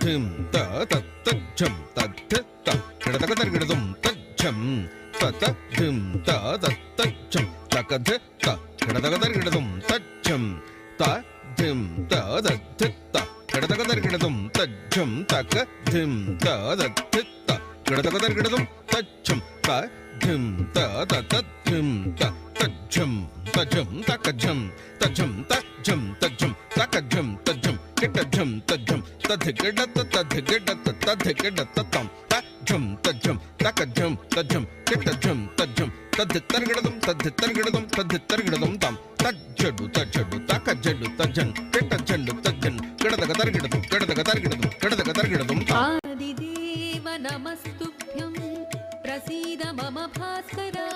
Thiem த தத்தம் தத்த தடதக தர்கிடதும் தச்சம் தத திம் த தத்தம் தகத த கடதக தர்கிடதும் தச்சம் த திம் த தத்த கடதக தர்கிடதும் தச்சம் தக திம் த தத்த கடதக தர்கிடதும் தச்சம் த திம் த தத்த திம் த தச்சம் தஜம் தகஜம் தஜம் தஜம் தஜம் தகஜம் தஜம் കിടം തജം തധ കിടത്ത തധ കിടത്ത തധ കിടത്ത തം തജം തജം തകജം തജം കിടജം തധ തധ തധ തം തജ്ജടു തജടു തജ്ജൻ തജൻ കിടജടു തജൻ കിടതക തർകിടതും കിടതക ആദിദേവ നമസ്തുഭ്യം പ്രസീദ മമ ഭാസ്കരാ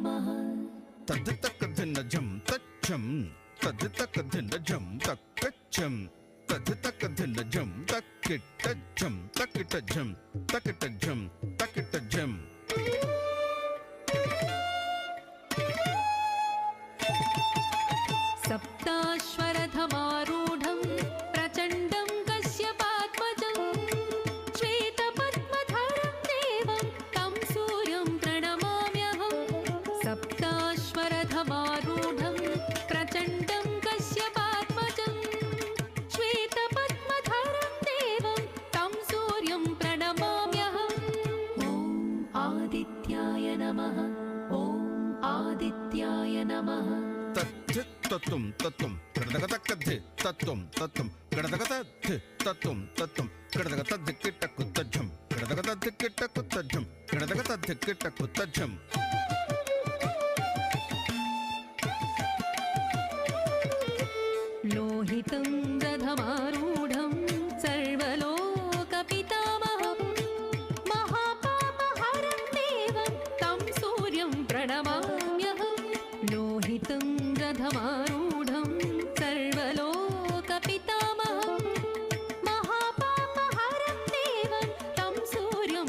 नमः తద్ధి తక్కధిన్నజం తచ్చం తద్ధి తక్కధిన్నజం తక్కచ్చం తద్ధి తక్కధిన్నజం తక్కిట్టజం తక్కిట్టజం తత్వం తత్వం కడదగ తక్కద్ధి తత్వం తత్వం కడదగ తద్ధి తత్వం తత్వం కడదగ తద్ధి కిట్టకు తజ్జం కడదగ తద్ధి కిట్టకు తజ్జం. కడదగ తద్ధి కిట్టకు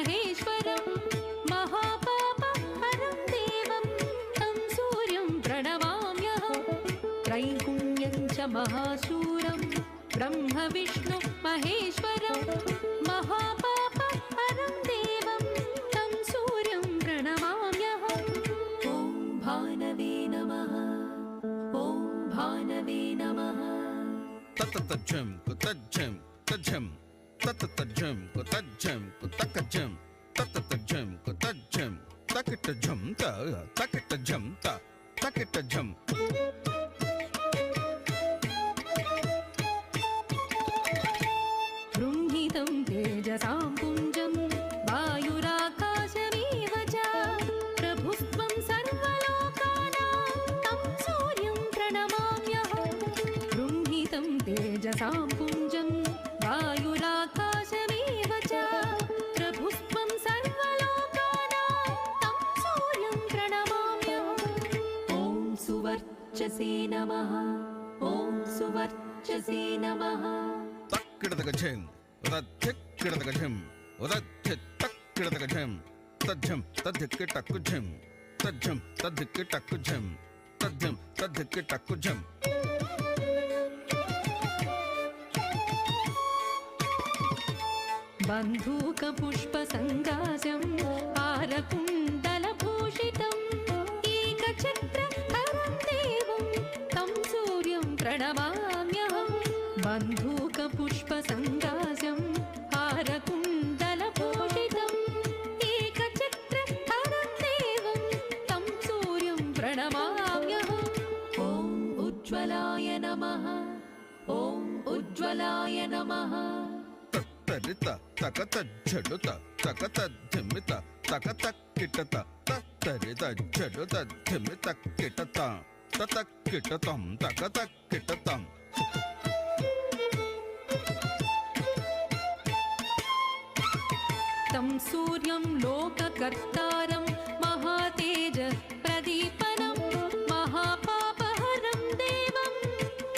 महेश्वरं महापापहरं देवं तं सूर्यं प्रणवाम्यहं त्रैगुण्यं ैकुण्यञ्च महासूरम् ब्रह्मविष्णुश्वरम् महापाप हरम् देवं तं सूर्यं प्रणवाम्यहम् ॐ भानवे नमः ॐ भानवे नमः। तज्झं तज्जम् తతజం కుతజం కుతకజం తతజం కుతజం తకిట జం తకిట జం తకిట జం బంధూక పుష్ప సంగాజం ఆరకుం बन्धूकपुष्पसङ्गाजम् हारकुण्डलभूषितम् एकचक्रधरं देवं तं सूर्यं प्रणमाम्यहम् ॐ उज्ज्वलाय नमः ॐ उज्ज्वलाय नमः తరిత తకత జడుత తకత ధిమిత తకత కిటత తరిత జడుత ధిమిత కిటత తత కిటతం తకత కిటతం तं सूर्यं लोककर्तारं महातेज प्रदीपनं महापापहरं देवं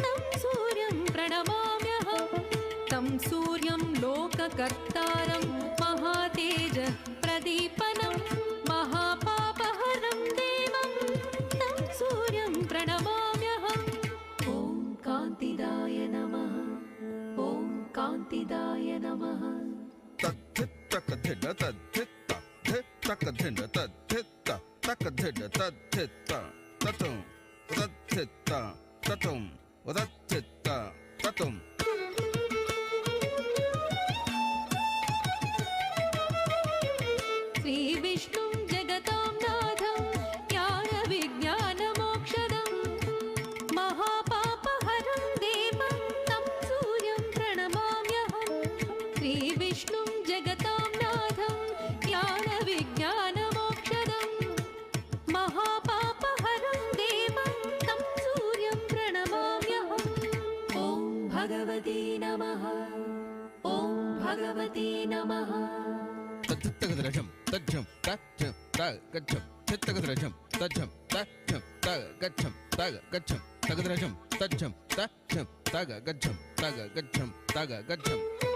तं सूर्यं प्रणमाम्यहं तं सूर्यं लोककर्तारं महातेज प्रदीपनं タカテラタテタテタカテラタテタタカテラタテタタトンワタテタタトンワタテタタトン पापहरं देवं तं सूर्यं प्रणमाम्यहम्। ॐ भगवते नमः। ॐ भगवते नमः। तत्तगदरजं तज्जं तज्जं तगच्छं। तत्तगदरजं तज्जं तज्जं तगच्छं तगच्छं। तगदरजं तज्जं तज्जं तगच्छं तगच्छं तगच्छं।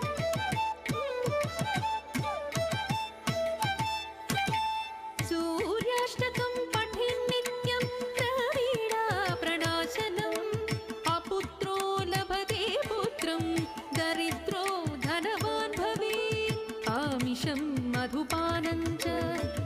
आमिषं मधुपानं च